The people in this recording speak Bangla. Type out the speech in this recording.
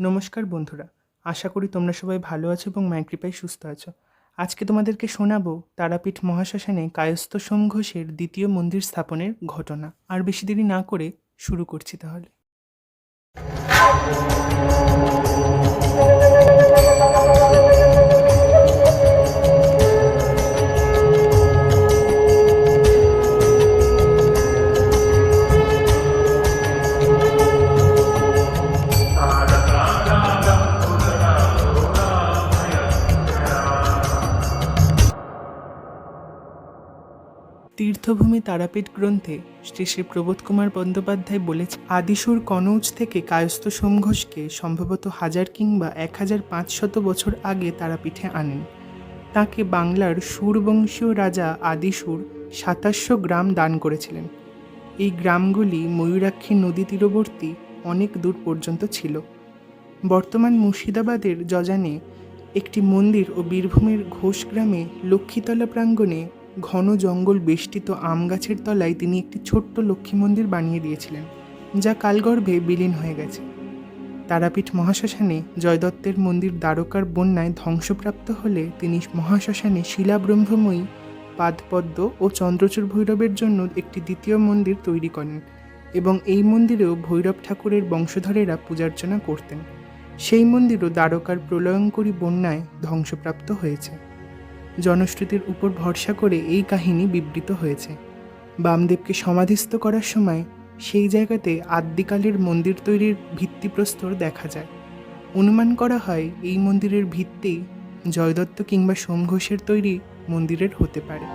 নমস্কার বন্ধুরা, আশা করি তোমরা সবাই ভালো আছো এবং মায়ের সুস্থ আছো। আজকে তোমাদেরকে শোনাবো তারাপীঠ মহাশ্মশানে কায়স্থ সোম ঘোষের দ্বিতীয় মন্দির স্থাপনের ঘটনা। আর বেশি দেরি না করে শুরু করছি তাহলে। তীর্থভূমি তারাপীঠ গ্রন্থে শ্রী শ্রী প্রবোধ কুমার বন্দ্যোপাধ্যায় বলেছে আদিসুর কনৌজ থেকে কায়স্থ সোমঘোষকে সম্ভবত হাজার কিংবা এক হাজার পাঁচশত বছর আগে তারাপীঠে আনেন। তাকে বাংলার সুরবংশীয় রাজা আদিসুর সাতাশশো গ্রাম দান করেছিলেন। এই গ্রামগুলি ময়ূরাক্ষী নদী তীরবর্তী অনেক দূর পর্যন্ত ছিল। বর্তমান মুর্শিদাবাদের যজানে একটি মন্দির ও বীরভূমের ঘোষ গ্রামে লক্ষ্মীতলা প্রাঙ্গণে ঘন জঙ্গল বেষ্টিত আম গাছের তলায় তিনি একটি ছোট্ট লক্ষ্মী মন্দির বানিয়ে দিয়েছিলেন, যা কালগর্ভে বিলীন হয়ে গেছে। তারাপীঠ মহাশ্মশানে জয়দত্তের মন্দির দ্বারকার বন্যায় ধ্বংসপ্রাপ্ত হলে তিনি মহাশ্মশানে শিলাব্রহ্মময়ী, পাদপদ্ম ও চন্দ্রচূড় ভৈরবের জন্য একটি দ্বিতীয় মন্দির তৈরি করেন এবং এই মন্দিরেও ভৈরব ঠাকুরের বংশধরেরা পূজার্চনা করতেন। সেই মন্দিরও দ্বারকার প্রলয়ঙ্করী বন্যায় ধ্বংসপ্রাপ্ত হয়েছে। জনশ্রুতির উপর ভরসা করে এই কাহিনী বিবৃত হয়েছে। বামদেবকে সমাধিস্থ করার সময় সেই জায়গাতে আদ্যিকালের মন্দির তৈরির ভিত্তিপ্রস্তর দেখা যায়। অনুমান করা হয় এই মন্দিরের ভিত্তি জয়দত্ত কিংবা সোম ঘোষের তৈরি মন্দিরের হতে পারে।